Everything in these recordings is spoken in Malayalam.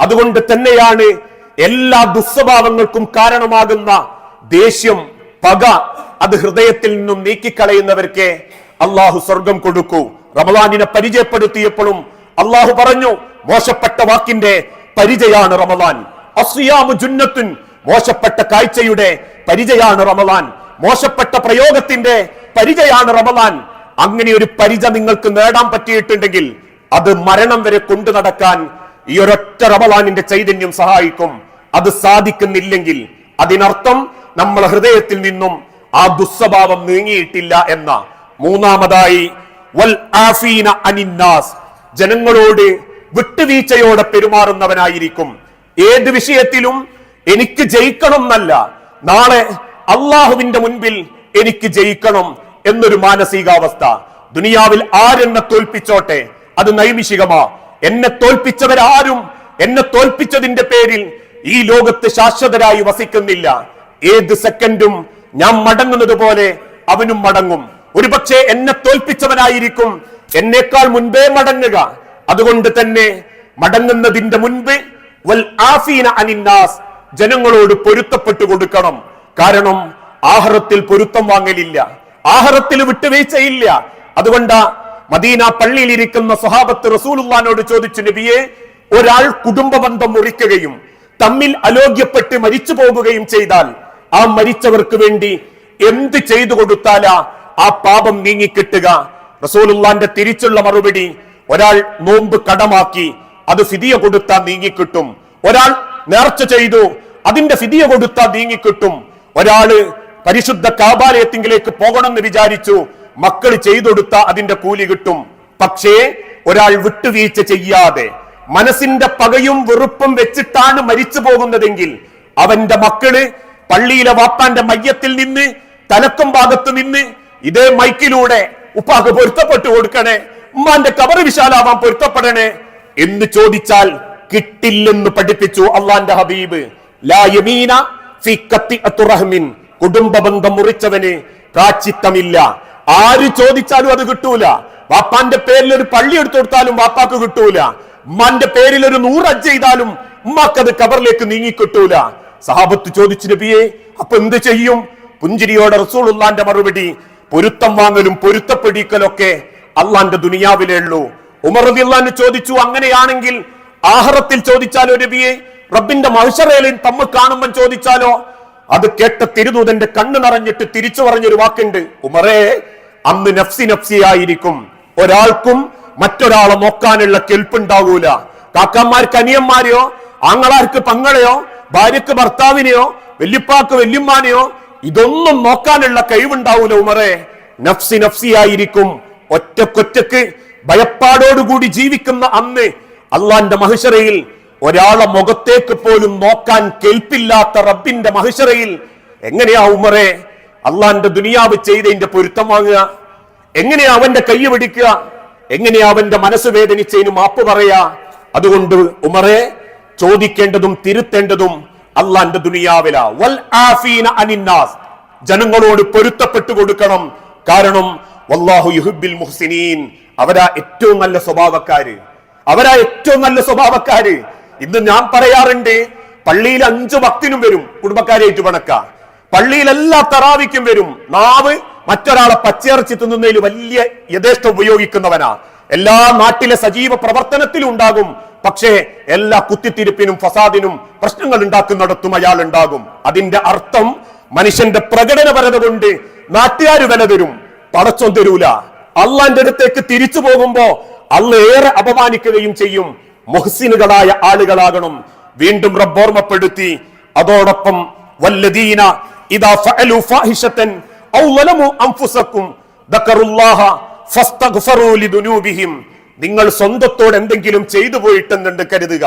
അതുകൊണ്ട് തന്നെയാണ് എല്ലാ ദുസ്വഭാവങ്ങൾക്കും കാരണമാകുന്ന ദേഷ്യം പക അത് ഹൃദയത്തിൽ നിന്നും നീക്കിക്കളയുന്നവർക്ക് അള്ളാഹു സ്വർഗം കൊടുക്കൂ. റമദാനിനെ പരിചയപ്പെടുത്തിയപ്പോഴും അള്ളാഹു പറഞ്ഞു മോശപ്പെട്ട വാക്കിന്റെ പരിചയാണ് റമദാൻ. അസ്യാമു ജുന്നത്തുൻ മോശപ്പെട്ട കാഴ്ചയുടെ പരിചയാണ് റമദാൻ. മോശപ്പെട്ട പ്രയോഗത്തിന്റെ പരിചയാണ് റമദാൻ. അങ്ങനെ ഒരു പരിച നിങ്ങൾക്ക് നേടാൻ പറ്റിയിട്ടുണ്ടെങ്കിൽ അത് മരണം വരെ കൊണ്ടു നടക്കാൻ ഈ ഒരൊറ്റ റമലാനിന്റെ ചൈതന്യം സഹായിക്കും. അത് സാധിക്കുന്നില്ലെങ്കിൽ അതിനർത്ഥം നമ്മളെ ഹൃദയത്തിൽ നിന്നും ആ ദുസ്വഭാവം നീങ്ങിയിട്ടില്ല എന്ന മൂന്നാമതായി വൽ ആഫീന അനിന്നാസ്. ജനങ്ങളോട് വിട്ടുവീഴ്ചയോടെ പെരുമാറുന്നവനായിരിക്കും. ഏത് വിഷയത്തിലും എനിക്ക് ജയിക്കണം എന്നല്ല നാളെ അള്ളാഹുവിന്റെ മുൻപിൽ എനിക്ക് ജയിക്കണം എന്നൊരു മാനസികാവസ്ഥ. ദുനിയാവിൽ ആരെന്നെ തോൽപ്പിച്ചോട്ടെ? അത് നൈമിഷികമാ. എന്നെ തോൽപ്പിച്ചവരാരും എന്നെ തോൽപ്പിച്ചതിന്റെ പേരിൽ ഈ ലോകത്ത് ശാശ്വതരായി വസിക്കുന്നില്ല. ഏത് സെക്കൻഡും ഞാൻ മടങ്ങുന്നത് പോലെ അവനും മടങ്ങും. ഒരുപക്ഷെ എന്നെ തോൽപ്പിച്ചവനായിരിക്കും. എന്നേക്കാൾ മുൻപേ മടങ്ങുക. അതുകൊണ്ട് തന്നെ മടങ്ങുന്നതിന്റെ മുൻപ് വൽ ആഫീന അനിന്നാസ് ജനങ്ങളോട് പൊരുത്തപ്പെട്ടു കൊടുക്കണം. കാരണം ആഹാരത്തിൽ പൊരുത്തം വാങ്ങലില്ല. ആഹാരത്തിൽ വിട്ടുവീഴ്ചയില്ല. അതുകൊണ്ട് മദീന പള്ളിയിൽ ഇരിക്കുന്ന സ്വഹാബത്ത് റസൂലുള്ളാനോട് ചോദിച്ചു നബിയെ ഒരാൾ കുടുംബ ബന്ധം മുറിക്കുകയും തമ്മിൽ അലോഗ്യപ്പെട്ട് മരിച്ചു പോകുകയും ചെയ്താൽ ആ മരിച്ചവർക്ക് വേണ്ടി എന്ത് ചെയ്തു കൊടുത്താലാ ആ പാപം നീങ്ങിക്കിട്ടുക? റസൂലുള്ളാന്റെ തിരിച്ചുള്ള മറുപടി ഒരാൾ നോമ്പ് കടമാക്കി അത് ഫിദിയ കൊടുത്താൽ നീങ്ങിക്കിട്ടും. ഒരാൾ നേർച്ച ചെയ്തു അതിന്റെ ഫിദിയ കൊടുത്താൽ നീങ്ങിക്കിട്ടും. ഒരാൾ പരിശുദ്ധ കാബാലയത്തിങ്കിലേക്ക് പോകണമെന്ന് വിചാരിച്ചു മക്കൾ ചെയ്തൊടുത്ത അതിന്റെ കൂലി കിട്ടും. പക്ഷേ ഒരാൾ വിട്ടുവീഴ്ച ചെയ്യാതെ മനസ്സിന്റെ പകയും വെറുപ്പും വെച്ചിട്ടാണ് മരിച്ചു പോകുന്നതെങ്കിൽ അവന്റെ മക്കൾ പള്ളിയിലെ വാപ്പാന്റെ മയ്യത്തിൽ നിന്ന് തലക്കും ഭാഗത്ത് നിന്ന് ഇതേ മൈക്കിലൂടെ ഉപ്പാക്ക് പൊരുത്തപ്പെട്ടു കൊടുക്കണേ ഉമ്മാന്റെ കബറ് വിശാലാവാൻ പൊരുത്തപ്പെടണേ എന്ന് ചോദിച്ചാൽ കിട്ടില്ലെന്ന് പഠിപ്പിച്ചു അള്ളാന്റെ ഹബീബ്. കുടുംബ ബന്ധം മുറിച്ചവന് പ്രാച്ചിത്തമില്ല ആര് ചോദിച്ചാലും അത് കിട്ടൂല. വാപ്പാന്റെ പേരിൽ ഒരു പള്ളി എടുത്തു കൊടുത്താലും വാപ്പാക്ക് കിട്ടൂല. ഉമ്മാന്റെ പേരിൽ ഒരു നൂറ് അജ്ജ് ചെയ്താലും ഉമ്മാക്കത് കബറിലേക്ക് നീങ്ങി കിട്ടൂല. സഹാബത്ത് ചോദിച്ചു നബിയെ അപ്പൊ എന്ത് ചെയ്യും? പുഞ്ചിരിയോടെ റസൂലുള്ളാന്റെ മറുപടി പൊരുത്തം വാങ്ങലും പൊരുത്തപ്പെടിക്കലൊക്കെ അള്ളാന്റെ ദുനിയാവിലേ ഉള്ളൂ. ഉമർ റളിയല്ലാഹു ചോദിച്ചു അങ്ങനെയാണെങ്കിൽ ആഹറത്തിൽ ചോദിച്ചാലോ നബിയെ? റബ്ബിന്റെ മഹിഷറയിലും തമ്മ കാണുമ്പോൾ ചോദിച്ചാലോ? അത് കേട്ട തിരുദൂതന്റെ കണ്ണു നിറഞ്ഞിട്ട് തിരിച്ചു പറഞ്ഞൊരു വാക്കുണ്ട്. ഉമറേ അന്ന് നഫ്സി നഫ്സിയായിരിക്കും. ഒരാൾക്കും മറ്റൊരാളെ നോക്കാനുള്ള കെൽപ്പുണ്ടാവൂല. കാക്കന്മാർക്ക് അനിയന്മാരെയോ ആങ്ങളാർക്ക് പങ്ങളെയോ ഭാര്യക്ക് ഭർത്താവിനെയോ വല്യപ്പാക്ക് വല്യമ്മാനെയോ ഇതൊന്നും നോക്കാനുള്ള കഴിവുണ്ടാവൂല ഉമറെ. നഫ്സി നഫ്സിയായിരിക്കും. ഒറ്റക്കൊറ്റക്ക് ഭയപ്പാടോടുകൂടി ജീവിക്കുന്ന അന്ന് അള്ളാന്റെ മഹിഷറയിൽ ഒരാളെ മുഖത്തേക്ക് പോലും നോക്കാൻ കെൽപ്പില്ലാത്ത റബ്ബിന്റെ മഹിഷറയിൽ എങ്ങനെയാ ഉമറെ? അള്ളാന്റെ ദുനിയാവ് ചെയ്തതിന്റെ പൊരുത്തം വാങ്ങുക. എങ്ങനെയാ അവന്റെ കൈ പിടിക്കുക? എങ്ങനെയാ അവന്റെ മനസ്സ് വേദനിച്ചതിന് മാപ്പ് പറയാ? അതുകൊണ്ട് ഉമറെ ചോദിക്കേണ്ടതും തിരുത്തേണ്ടതും അള്ളാന്റെ ദുനിയാവില. വൽ ആഫീന ജനങ്ങളോട് പൊരുത്തപ്പെട്ടു കൊടുക്കണം. കാരണം വല്ലാഹു യുഹിബിൽ മുഹ്സിനീൻ. അവരാ ഏറ്റവും നല്ല സ്വഭാവക്കാര്. അവരാ ഏറ്റവും നല്ല സ്വഭാവക്കാര്. ഇന്ന് ഞാൻ പറയാറുണ്ട് പള്ളിയിൽ അഞ്ചു ഭക്തിനും വരും കുടുംബക്കാരെ ഏറ്റുപണക്ക പള്ളിയിൽ എല്ലാ തറാവിക്കും വരും. നാവ് മറ്റൊരാളെ പച്ചയിറച്ചി തിന്നുന്നതിൽ വലിയ യഥേഷ്ടം ഉപയോഗിക്കുന്നവനാ. എല്ലാ നാട്ടിലെ സജീവ പ്രവർത്തനത്തിലും ഉണ്ടാകും. പക്ഷേ എല്ലാ കുത്തിത്തിരിപ്പിനും ഫസാദിനും പ്രശ്നങ്ങൾ ഉണ്ടാക്കുന്നിടത്തും അയാൾ ഉണ്ടാകും അതിന്റെ അർത്ഥം മനുഷ്യന്റെ പ്രകടനപരത കൊണ്ട് നാട്ടുകാർ വില തരും. പടച്ചോൻ തരൂല. അള്ളാന്റെ അടുത്തേക്ക് തിരിച്ചു പോകുമ്പോ അള്ള ഏറെ അപമാനിക്കുകയും ചെയ്യും. മൊഹസിനുകളായ ആളുകളാകണം. വീണ്ടും റബ്ബോർമ്മപ്പെടുത്തി അതോടൊപ്പം വല്ലദീന ഇദാ ഔ ദക്കറുല്ലാഹ ഫസ്തഗ്ഫറൂ ലിദുനൂബിഹിം. നിങ്ങൾ സ്വന്തത്തോട് എന്തെങ്കിലും ചെയ്തു പോയിട്ടെന്നുണ്ട് കരുതുക.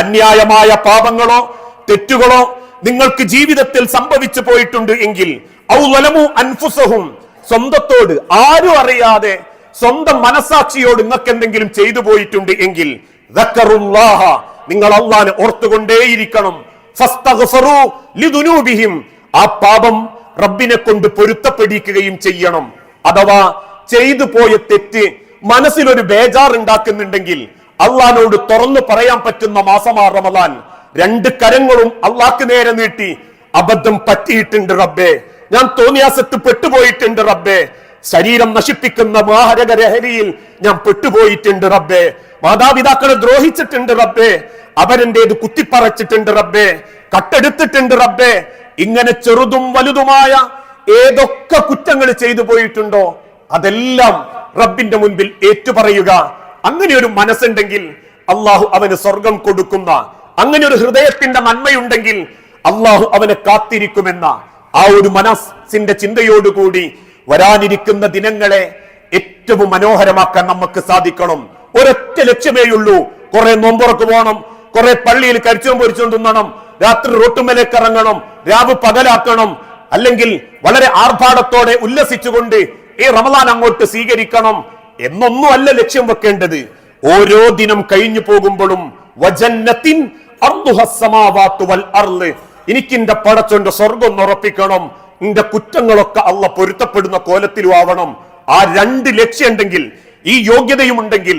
അന്യായമായ പാപങ്ങളോ തെറ്റുകളോ നിങ്ങൾക്ക് ജീവിതത്തിൽ സംഭവിച്ചു പോയിട്ടുണ്ട് എങ്കിൽ അൻഫുസഹും സ്വന്തത്തോട് ആരും അറിയാതെ സ്വന്തം മനസാക്ഷിയോട് നിങ്ങൾക്ക് എന്തെങ്കിലും ചെയ്തു പോയിട്ടുണ്ട് എങ്കിൽ നിങ്ങൾ അള്ളാനെ ഓർത്തുകൊണ്ടേയിരിക്കണം. ആ പാപം റബ്ബിനെ കൊണ്ട് പൊരുത്തപ്പെടിക്കുകയും ചെയ്യണം. അഥവാ ചെയ്തു പോയ തെറ്റ് മനസ്സിലൊരു ബേജാർ ഉണ്ടാക്കുന്നുണ്ടെങ്കിൽ അള്ളഹാനോട് തുറന്നു പറയാൻ പറ്റുന്ന മാസമാ റമദാൻ. രണ്ട് കരങ്ങളും അള്ളാക്ക് നേരെ നീട്ടി അബദ്ധം പറ്റിയിട്ടുണ്ട് റബ്ബേ. ഞാൻ തോന്നിയാസത്ത് പെട്ടുപോയിട്ടുണ്ട് റബ്ബേ. ശരീരം നശിപ്പിക്കുന്ന മാഹരക ഞാൻ പെട്ടുപോയിട്ടുണ്ട് റബ്ബേ. മാതാപിതാക്കളെ ദ്രോഹിച്ചിട്ടുണ്ട് റബ്ബേ. അവരെന്റേത് കുത്തിപ്പറച്ചിട്ടുണ്ട് റബ്ബേ? കട്ടെടുത്തിട്ടുണ്ട് റബ്ബേ? ഇങ്ങനെ ചെറുതും വലുതുമായ ഏതൊക്കെ കുറ്റങ്ങൾ ചെയ്തു പോയിട്ടുണ്ടോ? അതെല്ലാം റബ്ബിന്റെ മുൻപിൽ ഏറ്റുപറയുക. അങ്ങനെ ഒരു മനസ്സുണ്ടെങ്കിൽ അള്ളാഹു അവന് സ്വർഗം കൊടുക്കുന്ന അങ്ങനെ ഒരു ഹൃദയത്തിന്റെ നന്മയുണ്ടെങ്കിൽ അള്ളാഹു അവനെ കാത്തിരിക്കുമെന്ന ആ ഒരു മനസ്സിന്റെ ചിന്തയോടുകൂടി വരാനിരിക്കുന്ന ദിനങ്ങളെ ഏറ്റവും മനോഹരമാക്കാൻ നമുക്ക് സാധിക്കണം. ഒരൊറ്റ ലക്ഷ്യമേയുള്ളൂ. കുറെ നോമ്പുറക്ക് പോകണം കുറെ പള്ളിയിൽ കരിച്ചോം പൊരിച്ചോം തിന്നണം രാത്രി റോട്ടുമലേക്ക് ഇറങ്ങണം രാവ് പകലാക്കണം അല്ലെങ്കിൽ വളരെ ആർഭാടത്തോടെ ഉല്ലസിച്ചുകൊണ്ട് ഈ റമദാൻ അങ്ങോട്ട് സ്വീകരിക്കണം എന്നൊന്നുമല്ല ലക്ഷ്യം വെക്കേണ്ടത്. ഓരോ ദിനം കഴിഞ്ഞു പോകുമ്പോഴും വജന്നത്തിൻ എന്റെ അർൾ എനിക്കിന്റെ പടച്ചോന്റെ സ്വർഗം ഉറപ്പിക്കണം. എന്റെ കുറ്റങ്ങളൊക്കെ അല്ല പൊരുത്തപ്പെടുന്ന കോലത്തിലും ആവണം ആ രണ്ട് ലക്ഷ്യം ഉണ്ടെങ്കിൽ ഈ യോഗ്യതയും ഉണ്ടെങ്കിൽ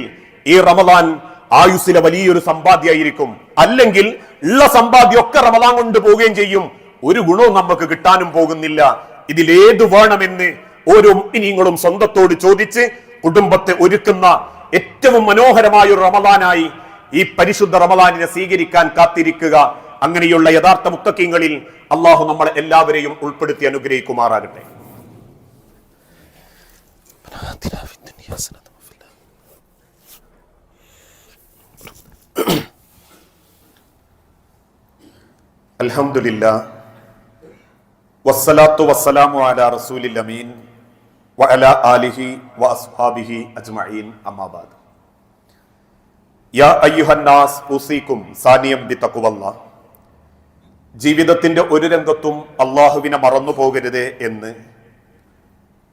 ഈ റമദാൻ ആയുസ്സിലെ വലിയൊരു സമ്പാദ്യമായിരിക്കും അല്ലെങ്കിൽ ഉള്ള സമ്പാദ്യം ഒക്കെ റമദാൻ കൊണ്ട് പോവുകയും ചെയ്യും. ഒരു ഗുണവും നമുക്ക് കിട്ടാനും പോകുന്നില്ല. ഇതിലേത് വേണമെന്ന് ഓരോ ഇനിങ്ങളും സ്വന്തത്തോട് ചോദിച്ച് കുടുംബത്തെ ഒരുക്കുന്ന ഏറ്റവും മനോഹരമായ ഒരു റമദാനായി ഈ പരിശുദ്ധ റമദാനിനെ സ്വീകരിക്കാൻ കാത്തിരിക്കുക. അങ്ങനെയുള്ള യഥാർത്ഥ മുത്തക്കിങ്ങളിൽ അള്ളാഹു നമ്മൾ എല്ലാവരെയും ഉൾപ്പെടുത്തി അനുഗ്രഹിക്കുമാറാകട്ടെ. വസ്സലാത്തു വസ്സലാമു ആലിഹി അജ്മഈൻ. യാ സാനിയം ജീവിതത്തിന്റെ ഒരു രംഗത്തും അള്ളാഹുവിനെ മറന്നു പോകരുത് എന്ന്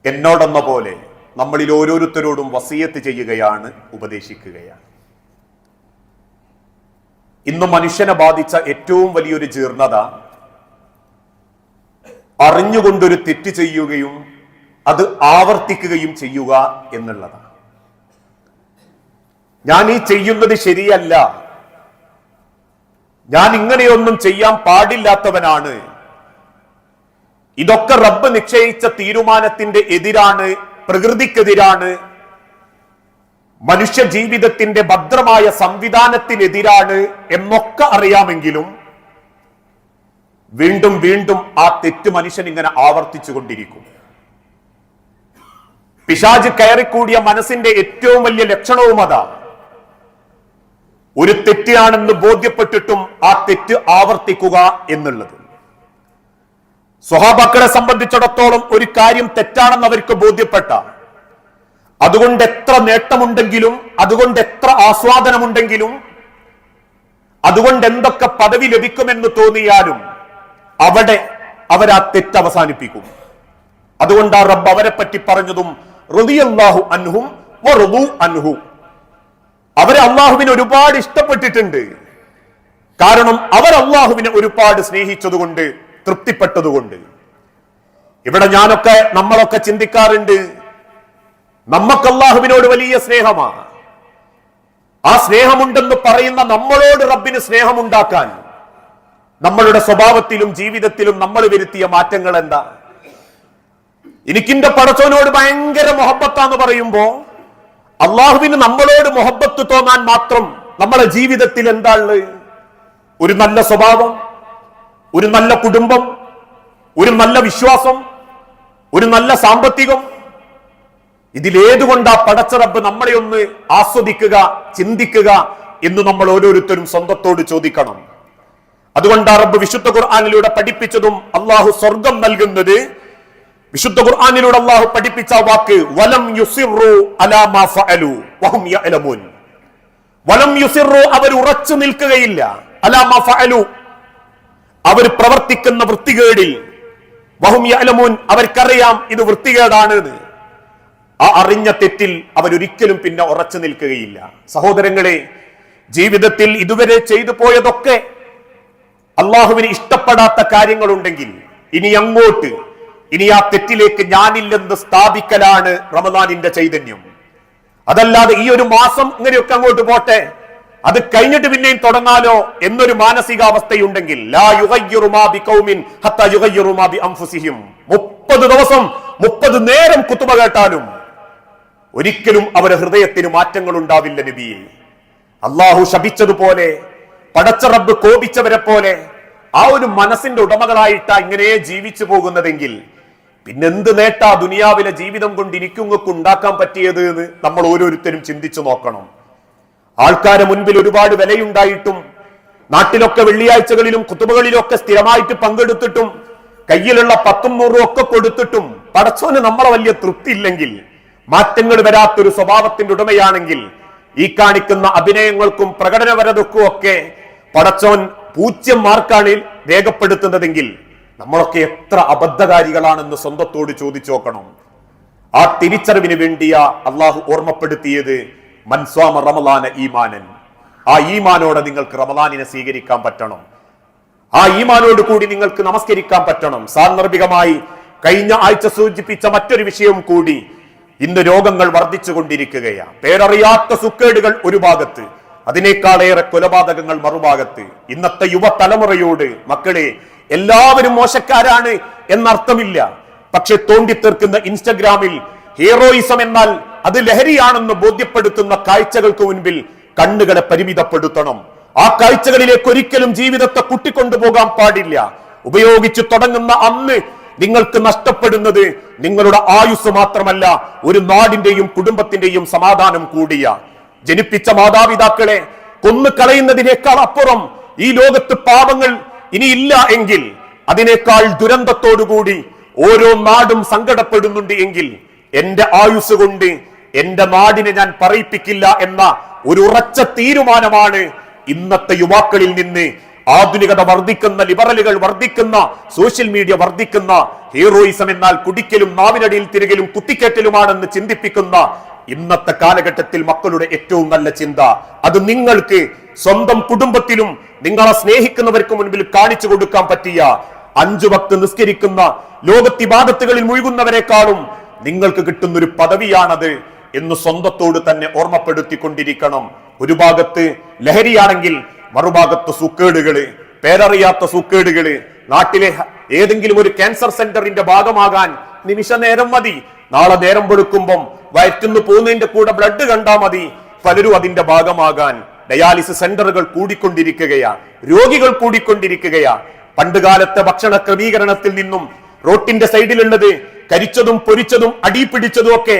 എന്നോടെന്ന പോലെ നമ്മളിൽ ഓരോരുത്തരോടും വസീയത്ത് ചെയ്യുകയാണ് ഉപദേശിക്കുകയാണ്. ഇന്ന് മനുഷ്യനെ ബാധിച്ച ഏറ്റവും വലിയൊരു ജീർണത അറിഞ്ഞുകൊണ്ടൊരു തെറ്റ് ചെയ്യുകയും അത് ആവർത്തിക്കുകയും ചെയ്യുക എന്നുള്ളതാണ്. ഞാൻ ഈ ചെയ്യുന്നത് ശരിയല്ല. ഞാൻ ഇങ്ങനെയൊന്നും ചെയ്യാൻ പാടില്ലാത്തവനാണ്. ഇതൊക്കെ റബ്ബ് നിശ്ചയിച്ച തീരുമാനത്തിന്റെ എതിരാണ് പ്രകൃതിക്കെതിരാണ് മനുഷ്യ ജീവിതത്തിന്റെ ഭദ്രമായ സംവിധാനത്തിനെതിരാണ് എന്നൊക്കെ അറിയാമെങ്കിലും വീണ്ടും വീണ്ടും ആ തെറ്റ് മനുഷ്യൻ ഇങ്ങനെ ആവർത്തിച്ചു കൊണ്ടിരിക്കും പിശാജ് കയറിക്കൂടിയ മനസ്സിന്റെ ഏറ്റവും വലിയ ലക്ഷണവും അതാ. ഒരു തെറ്റാണെന്ന് ബോധ്യപ്പെട്ടിട്ടും ആ തെറ്റ് ആവർത്തിക്കുക എന്നുള്ളത്. സ്വഹാബക്കളെ സംബന്ധിച്ചിടത്തോളം ഒരു കാര്യം തെറ്റാണെന്ന് അവർക്ക് ബോധ്യപ്പെട്ട. അതുകൊണ്ട് എത്ര നേട്ടമുണ്ടെങ്കിലും അതുകൊണ്ട് എത്ര ആസ്വാദനമുണ്ടെങ്കിലും അതുകൊണ്ട് എന്തൊക്കെ പദവി ലഭിക്കുമെന്ന് തോന്നിയാലും അവിടെ അവരാ തെറ്റ് അവസാനിപ്പിക്കും. അതുകൊണ്ട് ആ റബ്ബ് അവരെ പറ്റി പറഞ്ഞതും റളിയല്ലാഹു അൻഹും അൻഹു. അവരെ അള്ളാഹുവിനെ ഒരുപാട് ഇഷ്ടപ്പെട്ടിട്ടുണ്ട്. കാരണം അവർ അള്ളാഹുവിനെ ഒരുപാട് സ്നേഹിച്ചതുകൊണ്ട് തൃപ്തിപ്പെട്ടതുകൊണ്ട്. ഇവിടെ ഞാനൊക്കെ നമ്മളൊക്കെ ചിന്തിക്കാറുണ്ട് നമുക്ക് അള്ളാഹുവിനോട് വലിയ സ്നേഹമാണ് ആ സ്നേഹമുണ്ടെന്ന് പറയുന്ന നമ്മളോട് റബ്ബിന് സ്നേഹമുണ്ടാക്കാൻ നമ്മളുടെ സ്വഭാവത്തിലും ജീവിതത്തിലും നമ്മൾ വരുത്തിയ മാറ്റങ്ങൾ എന്താ എനിക്കിന്റെ പടച്ചോനോട് ഭയങ്കര മൊഹബത്താന്ന് പറയുമ്പോ അള്ളാഹുവിന് നമ്മളോട് മൊഹബത്ത് തോന്നാൻ മാത്രം നമ്മളെ ജീവിതത്തിൽ എന്താ ഉള്ളത് ഒരു നല്ല സ്വഭാവം ഒരു നല്ല കുടുംബം ഒരു നല്ല വിശ്വാസം ഒരു നല്ല സാമ്പത്തികം ഇതിലേതുകൊണ്ടാ പടച്ചറബ് നമ്മളെ ഒന്ന് ആസ്വദിക്കുക ചിന്തിക്കുക എന്ന് നമ്മൾ ഓരോരുത്തരും സ്വന്തത്തോട് ചോദിക്കണം. അതുകൊണ്ട് ആ റബ്ബ് വിശുദ്ധ ഖുർആാനിലൂടെ പഠിപ്പിച്ചതും അള്ളാഹു സ്വർഗം നൽകുന്നത് വിശുദ്ധ ഖുർആാനിലൂടെ അള്ളാഹു പഠിപ്പിച്ച വാക്ക് വലം യുസിറു അലാ മാ ഫഅലു വഹും വലം യുസിറു അവർ ഉറച്ചു നിൽക്കുകയില്ല. അലാ മാ ഫഅലു അവർ പ്രവർത്തിക്കുന്ന വൃത്തികേടിൽ. വഹും യഅലമൂൻ അവർക്കറിയാം ഇത് വൃത്തികേടാണ് എന്ന്. ആ അറിഞ്ഞ തെറ്റിൽ അവരൊരിക്കലും പിന്നെ ഉറച്ചു നിൽക്കുകയില്ല. സഹോദരങ്ങളെ ജീവിതത്തിൽ ഇതുവരെ ചെയ്തു പോയതൊക്കെ അള്ളാഹുവിന് ഇഷ്ടപ്പെടാത്ത കാര്യങ്ങളുണ്ടെങ്കിൽ ഇനി അങ്ങോട്ട് ഇനി ആ തെറ്റിലേക്ക് ഞാനില്ലെന്ന് സ്ഥാപിക്കലാണ് റമദാനിന്റെ ചൈതന്യം. അതല്ലാതെ ഈ ഒരു മാസം ഇങ്ങനെയൊക്കെ അങ്ങോട്ട് പോട്ടെ. അത് കഴിഞ്ഞിട്ട് പിന്നെയും തുടങ്ങാലോ എന്നൊരു മാനസികാവസ്ഥയുണ്ടെങ്കിൽ. മുപ്പത് ദിവസം മുപ്പത് നേരം കുത്തുമ കേട്ടാലും ഒരിക്കലും അവരുടെ ഹൃദയത്തിന് മാറ്റങ്ങൾ ഉണ്ടാവില്ല നബിയെ അള്ളാഹു ശപിച്ചതുപോലെ പടച്ച റബ്ബ് കോപിച്ചവരെ പോലെ ആ ഒരു മനസ്സിന്റെ ഉടമകളായിട്ടാ ഇങ്ങനെ ജീവിച്ചു പോകുന്നതെങ്കിൽ പിന്നെന്ത് നേട്ടാ ദുനിയാവിലെ ജീവിതം കൊണ്ട് എനിക്കുങ്ങൾക്ക് ഉണ്ടാക്കാൻ പറ്റിയത് എന്ന് നമ്മൾ ഓരോരുത്തരും ചിന്തിച്ചു നോക്കണം. ആൾക്കാരെ മുൻപിൽ ഒരുപാട് വിലയുണ്ടായിട്ടും നാട്ടിലൊക്കെ വെള്ളിയാഴ്ചകളിലും കുത്തുബകളിലൊക്കെ സ്ഥിരമായിട്ട് പങ്കെടുത്തിട്ടും കയ്യിലുള്ള പത്തും നൂറും ഒക്കെ കൊടുത്തിട്ടും പടച്ചോന് നമ്മളെ വലിയ തൃപ്തി ഇല്ലെങ്കിൽ മാറ്റങ്ങൾ വരാത്തൊരു സ്വഭാവത്തിന്റെ ഉടമയാണെങ്കിൽ ഈ കാണിക്കുന്ന അഭിനയങ്ങൾക്കും പ്രകടനപരതക്കും ഒക്കെ പടച്ചോൻ പൂജ്യം മാർക്കാണ് രേഖപ്പെടുത്തുന്നതെങ്കിൽ നമ്മളൊക്കെ എത്ര അബദ്ധകാരികളാണെന്ന് സ്വന്തത്തോട് ചോദിച്ചു നോക്കണം. ആ തിരിച്ചറിവിന് വേണ്ടിയ അള്ളാഹു ഓർമ്മപ്പെടുത്തിയത് മൻസ്വാമ റമലാന ഈമാനൻ. ആ ഈമാനോടെ നിങ്ങൾക്ക് റമലാനിനെ സ്വീകരിക്കാൻ പറ്റണം. ആ ഈമാനോട് കൂടി നിങ്ങൾക്ക് നമസ്കരിക്കാൻ പറ്റണം. സാന്ദർഭികമായി കഴിഞ്ഞ ആഴ്ച സൂചിപ്പിച്ച മറ്റൊരു വിഷയം കൂടി ഇന്ന് രോഗങ്ങൾ വർദ്ധിച്ചുകൊണ്ടിരിക്കുകയാണ്. പേരറിയാത്ത സുക്കേടുകൾ ഒരു ഭാഗത്ത് അതിനേക്കാളേറെ കൊലപാതകങ്ങൾ മറുഭാഗത്ത്. ഇന്നത്തെ യുവതലമുറയോട് മക്കളെ എല്ലാവരും മോശക്കാരാണ് എന്നർത്ഥമില്ല. പക്ഷെ തോണ്ടിത്തീർക്കുന്ന ഇൻസ്റ്റഗ്രാമിൽ ഹീറോയിസം എന്നാൽ അത് ലഹരിയാണെന്ന് ബോധ്യപ്പെടുത്തുന്ന കാഴ്ചകൾക്ക് മുൻപിൽ കണ്ണുകളെ പരിമിതപ്പെടുത്തണം. ആ കാഴ്ചകളിലേക്ക് ഒരിക്കലും ജീവിതത്തെ കുട്ടിക്കൊണ്ടുപോകാൻ പാടില്ല. ഉപയോഗിച്ചു തുടങ്ങുന്ന അന്ന് നിങ്ങൾക്ക് നഷ്ടപ്പെടുന്നത് നിങ്ങളുടെ ആയുസ് മാത്രമല്ല ഒരു നാടിന്റെയും കുടുംബത്തിന്റെയും സമാധാനം കൂടിയ. ജനിപ്പിച്ച മാതാപിതാക്കളെ കൊന്നു കളയുന്നതിനേക്കാൾ അപ്പുറം ഈ ലോകത്ത് പാപങ്ങൾ ഇനിയില്ല എങ്കിൽ അതിനേക്കാൾ ദുരന്തത്തോടുകൂടി ഓരോ നാടും സങ്കടപ്പെടുന്നുണ്ട് എങ്കിൽ എന്റെ ആയുസ് കൊണ്ട് എന്റെ നാടിനെ ഞാൻ പറയിപ്പിക്കില്ല എന്ന ഒരു ഉറച്ച തീരുമാനമാണ് ഇന്നത്തെ യുവാക്കളിൽ നിന്ന് ആധുനികത വർദ്ധിക്കുന്ന ലിബറലുകൾ വർദ്ധിക്കുന്ന സോഷ്യൽ മീഡിയ വർദ്ധിക്കുന്ന ഹീറോയിസം എന്നാൽ കുടിക്കലും നാവിനടിയിൽ തിരികലും കുത്തിക്കേറ്റലുമാണെന്ന് ചിന്തിപ്പിക്കുന്ന ഇന്നത്തെ കാലഘട്ടത്തിൽ മക്കളുടെ ഏറ്റവും നല്ല ചിന്ത. അത് നിങ്ങൾക്ക് സ്വന്തം കുടുംബത്തിലും നിങ്ങളെ സ്നേഹിക്കുന്നവർക്ക് മുൻപിൽ കാണിച്ചു കൊടുക്കാൻ പറ്റിയ അഞ്ചു ഭക്ത് നിസ്കരിക്കുന്ന ലോകത്തിബാദത്തുകളിൽ മുഴുകുന്നവരെക്കാളും നിങ്ങൾക്ക് കിട്ടുന്ന ഒരു പദവിയാണത് എന്ന് സ്വന്തത്തോട് തന്നെ ഓർമ്മപ്പെടുത്തിക്കൊണ്ടിരിക്കണം. ഒരു ഭാഗത്ത് ലഹരിയാണെങ്കിൽ മറുഭാഗത്ത് സുക്കേടുകൾ പേരറിയാത്ത സുക്കേടുകൾ നാട്ടിലെ ഏതെങ്കിലും ഒരു ക്യാൻസർ സെന്ററിന്റെ ഭാഗമാകാൻ നിമിഷ നേരം മതി. നാളെ നേരം വെളുക്കുമ്പം വയറ്റുന്നു പോകുന്നതിന്റെ കൂടെ ബ്ലഡ് കണ്ടാ മതി. പലരും അതിന്റെ ഭാഗമാകാൻ ഡയാലിസിസ് സെന്ററുകൾ കൂടിക്കൊണ്ടിരിക്കുകയാ. രോഗികൾ കൂടിക്കൊണ്ടിരിക്കുകയാ. പണ്ടുകാലത്തെ ഭക്ഷണ ക്രമീകരണത്തിൽ നിന്നും റോട്ടിന്റെ സൈഡിലുള്ളത് കരിച്ചതും പൊരിച്ചതും അടി പിടിച്ചതും ഒക്കെ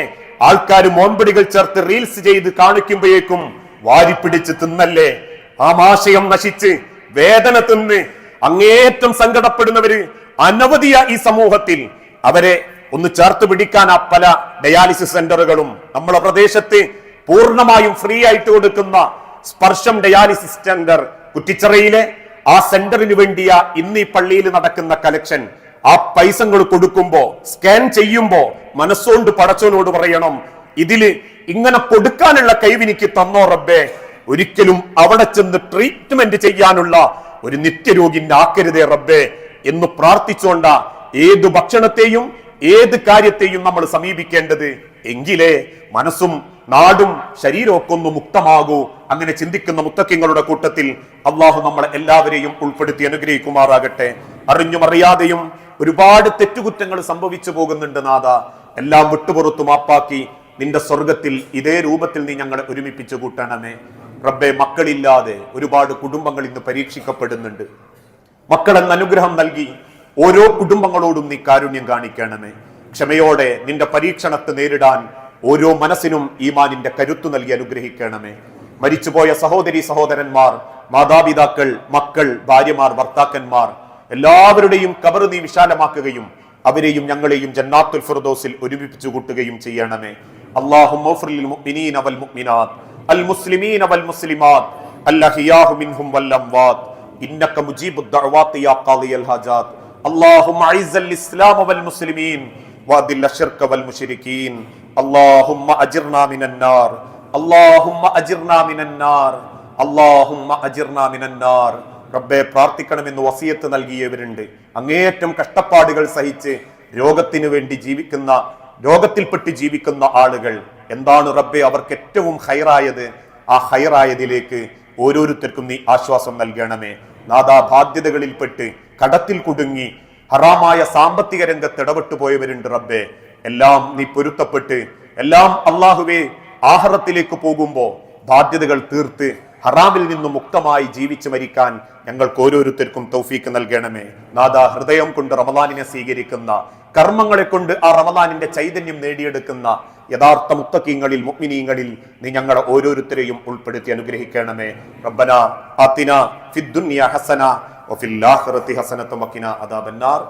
ആൾക്കാർ മോൻപടികൾ ചേർത്ത് റീൽസ് ചെയ്ത് കാണിക്കുമ്പോഴേക്കും വാരിപ്പിടിച്ച് തിന്നല്ലേ? ആ ആശയം നശിച്ച് വേദന തിന്ന് അങ്ങേറ്റം സങ്കടപ്പെടുന്നവര് അനവധിയ ഈ സമൂഹത്തിൽ. അവരെ ഒന്ന് ചേർത്ത് പിടിക്കാൻ ആ പല ഡയാലിസിസ് സെന്ററുകളും നമ്മളെ പ്രദേശത്ത് പൂർണമായും ഫ്രീ ആയിട്ട് കൊടുക്കുന്ന സ്പർശം ഡയാലിസിസ് സെന്റർ കുറ്റിച്ചിറയിലെ ആ സെന്ററിന് വേണ്ടിയ ഇന്ന് ഈ പള്ളിയിൽ നടക്കുന്ന കലക്ഷൻ. ആ പൈസങ്ങൾ കൊടുക്കുമ്പോ സ്കാൻ ചെയ്യുമ്പോ മനസ്സുകൊണ്ട് പടച്ചോനോട് പറയണം ഇതിൽ ഇങ്ങനെ കൊടുക്കാനുള്ള കൈവിനിക്ക് തന്നോ റബ്ബേ. ഒരിക്കലും അവിടെ ചെന്ന് ട്രീറ്റ്മെന്റ് ചെയ്യാനുള്ള ഒരു നിത്യരോഗിന്റെ ആക്കരുതേ റബ്ബേ എന്ന് പ്രാർത്ഥിച്ചുകൊണ്ട ഏത് ഭക്ഷണത്തെയും ഏത് കാര്യത്തെയും നമ്മൾ സമീപിക്കേണ്ടത്. എങ്കിലേ മനസ്സും നാടും ശരീരമൊക്കെ ഒന്ന് മുക്തമാകൂ. അങ്ങനെ ചിന്തിക്കുന്ന മുത്തക്കിങ്ങളുടെ കൂട്ടത്തിൽ അള്ളാഹു നമ്മൾ എല്ലാവരെയും ഉൾപ്പെടുത്തി അനുഗ്രഹിക്കുമാറാകട്ടെ. അറിഞ്ഞും അറിയാതെയും ഒരുപാട് തെറ്റുകുറ്റങ്ങൾ സംഭവിച്ചു പോകുന്നുണ്ട് നാഥ. എല്ലാം വിട്ടുപുറത്തു മാപ്പാക്കി നിന്റെ സ്വർഗത്തിൽ ഇതേ രൂപത്തിൽ നീ ഞങ്ങളെ ഒരുമിപ്പിച്ചു കൂട്ടണമേ റബ്ബെ മക്കളില്ലാതെ ഒരുപാട് കുടുംബങ്ങൾ ഇന്ന് പരീക്ഷിക്കപ്പെടുന്നുണ്ട്. മക്കളെന്ന അനുഗ്രഹം നൽകി ഓരോ കുടുംബങ്ങളോടും നീ കാരുണ്യം കാണിക്കണമേ. ക്ഷമയോടെ നിന്റെ പരീക്ഷണത്തെ നേരിടാൻ ഓരോ മനസ്സിനും ഈമാനിന്റെ കരുത്തു നൽകി അനുഗ്രഹിക്കണമേ. മരിച്ചുപോയ സഹോദരി സഹോദരന്മാർ മാതാപിതാക്കൾ മക്കൾ ഭാര്യമാർ ഭർത്താക്കന്മാർ എല്ലാവരുടെയും കബർ നീ വിശാലമാക്കുകയും അവരെയും ഞങ്ങളെയും ജന്നാത്തുൽ ഫിർദോസിൽ ഒരുമിപ്പിച്ചു കൂട്ടുകയും ചെയ്യണമേ. അല്ലാഹുമ്മ اغفر للمؤمنين والمؤمنات المسلمين والمسلمات الأحياء منهم والأموات إنك مجيب الدعوات يا قاضي الحاجات اللهم أعز الإسلام والمسلمين وأذل الشرك والمشركين اللهم أجرنا من النار اللهم أجرنا من النار اللهم أجرنا من النار റബ്ബെ പ്രാർത്ഥിക്കണമെന്ന് വസിയത്ത് നൽകിയവരുണ്ട് അങ്ങേയറ്റം കഷ്ടപ്പാടുകൾ സഹിച്ച് രോഗത്തിനു വേണ്ടി ജീവിക്കുന്ന രോഗത്തിൽപ്പെട്ട് ജീവിക്കുന്ന ആളുകൾ എന്താണ് റബ്ബെ അവർക്ക് ഏറ്റവും ഹൈറായത്? ആ ഹൈറായതിലേക്ക് ഓരോരുത്തർക്കും നീ ആശ്വാസം നൽകണമേ. നാദാ ബാധ്യതകളിൽപ്പെട്ട് കടത്തിൽ കുടുങ്ങി ഹറാമായ സാമ്പത്തിക രംഗത്ത് ഇടപെട്ടു പോയവരുണ്ട് റബ്ബെ. എല്ലാം നീ പൊരുത്തപ്പെട്ട് എല്ലാം അള്ളാഹുവേ ആഹാരത്തിലേക്ക് പോകുമ്പോൾ ബാധ്യതകൾ തീർത്ത് ഹറാമിൽ നിന്നും മുക്തമായി ജീവിച്ചു മരിക്കാൻ ഞങ്ങൾക്ക് ഓരോരുത്തർക്കും തൗഫീക്ക് നൽകണമേ. നാദാ ഹൃദയം കൊണ്ട് റമദാനിനെ സ്വീകരിക്കുന്ന കർമ്മങ്ങളെ കൊണ്ട് ആ റമദാനിന്റെ ചൈതന്യം നേടിയെടുക്കുന്ന യഥാർത്ഥ മുത്തക്കീങ്ങളിൽ മുഗ്മിനീങ്ങളിൽ നീ ഞങ്ങളെ ഓരോരുത്തരെയും ഉൾപ്പെടുത്തി അനുഗ്രഹിക്കണമേ. റബ്ബന ആത്തിന ഫിദ്ദുനിയ ഹസന വഫിൽ ആഖിറതി ഹസനത്തും വഖിന അദാബന്നാർ.